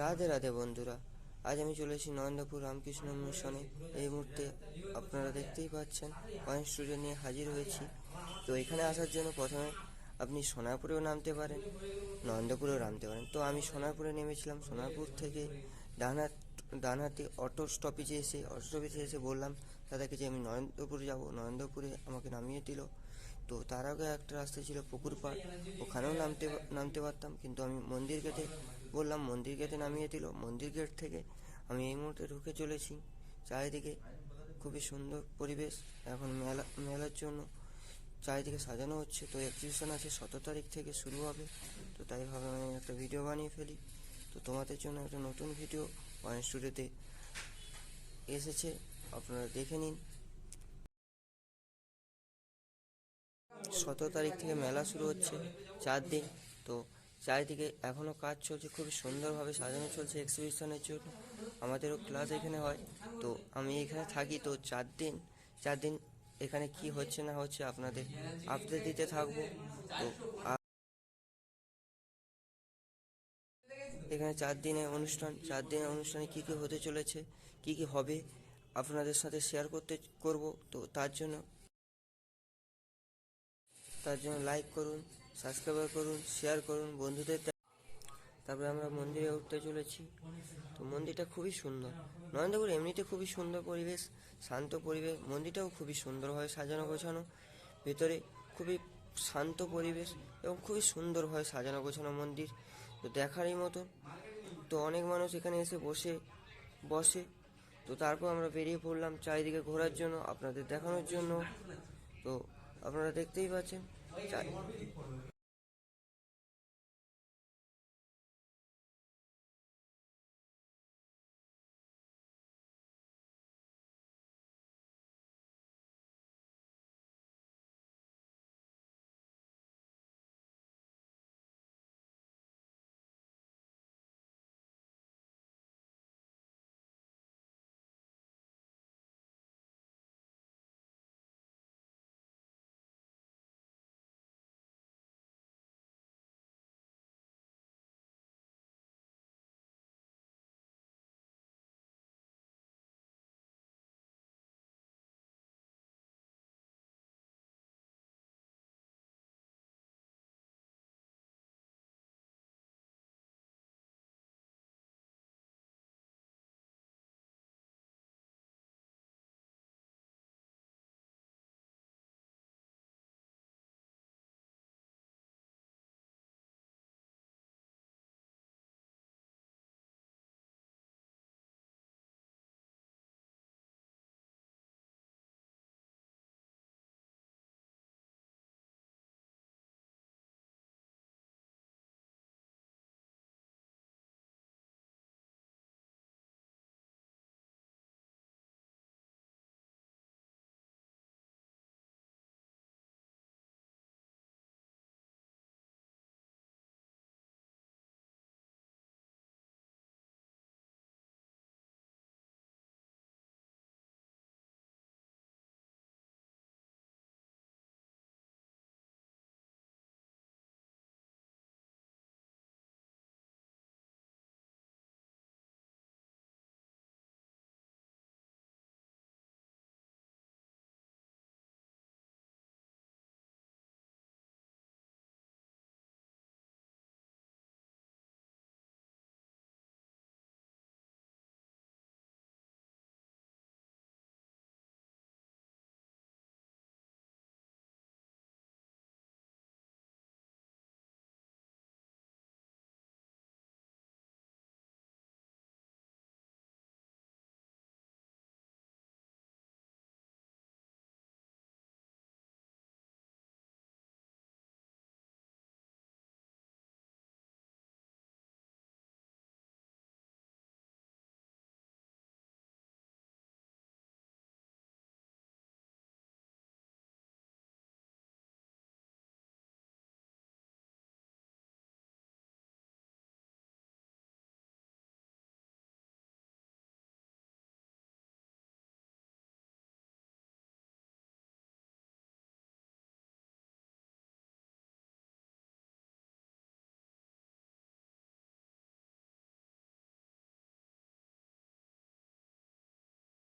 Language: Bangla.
রাধে রাধে বন্ধুরা। আজ আমি চলে এসেছি নরেন্দ্রপুর রামকৃষ্ণ মিশনে। এই মুহূর্তে আপনারা দেখতেই পাচ্ছেন, অনেক স্টুডিও নিয়ে হাজির হয়েছি। তো এখানে আসার জন্য প্রথমে আপনি সোনারপুরেও নামতে পারেন, নরেন্দ্রপুরেও নামতে পারেন। তো আমি সোনারপুরে নেমেছিলাম, সোনারপুর থেকে ডানহাত, ডানহাতি অটো স্টপেজে এসে অটো স্টপেজে এসে বললাম, দাদাকে যে আমি নরেন্দ্রপুর যাব। নরেন্দ্রপুরে আমাকে নামিয়ে দিল। তো তার আগে একটা রাস্তা ছিল পুকুর পাড়। ওখানেও নামতে নামতে পারতাম। কিন্তু আমি মন্দির গেটে বললাম, মন্দির গেটে নামিয়ে দিল। মন্দির গেট থেকে আমি এই মুহূর্তে ঢুকে চলেছি। চারিদিকে খুবই সুন্দর পরিবেশ। এখন মেলা, মেলার জন্য চারিদিকে সাজানো হচ্ছে। তো এক্সিবিশন আছে, সতেরো তারিখ থেকে শুরু হবে। তো তাই ভাবে আমি একটা ভিডিও বানিয়ে ফেলি। তো তোমাদের জন্য একটা নতুন ভিডিও ওয়ান স্টুডিওতে এসেছে। আপনারা দেখে নিন। সতেরো তারিখ থেকে মেলা শুরু হচ্ছে, চার দিন। তো চারিদিকে এখনও কাজ চলছে, খুবই সুন্দরভাবে সাজানো চলছে এক্সিবিশনের জন্য। আমাদেরও ক্লাস এখানে হয়। তো আমি এখানে থাকি, তো চার দিন চার দিন এখানে কি হচ্ছে না হচ্ছে আপনাদের আপডেট দিতে থাকব। তো এখানে চার দিনের অনুষ্ঠান, চার দিনের অনুষ্ঠানে কী কী হতে চলেছে, কি কি হবে আপনাদের সাথে শেয়ার করতে, করব। তো তার জন্য তার জন্য লাইক করুন সাবস্ক্রাইব করুন শেয়ার করুন, বন্ধুদের তারপরে আমরা মন্দিরে উঠতে চলেছি। তো মন্দিরটা খুবই সুন্দর। নরেন্দ্রপুর এমনিতে খুবই সুন্দর পরিবেশ, শান্ত পরিবেশ। মন্দিরটাও খুবই সুন্দরভাবে সাজানো গোছানো। ভেতরে খুবই শান্ত পরিবেশ এবং খুবই সুন্দরভাবে সাজানো গোছানো মন্দির। তো দেখারই মতো। তো অনেক মানুষ এখানে এসে বসে বসে। তো তারপর আমরা বেরিয়ে পড়লাম চারিদিকে ঘোরার জন্য, আপনাদের দেখানোর জন্য। তো আপনারা দেখতেই পাচ্ছেন।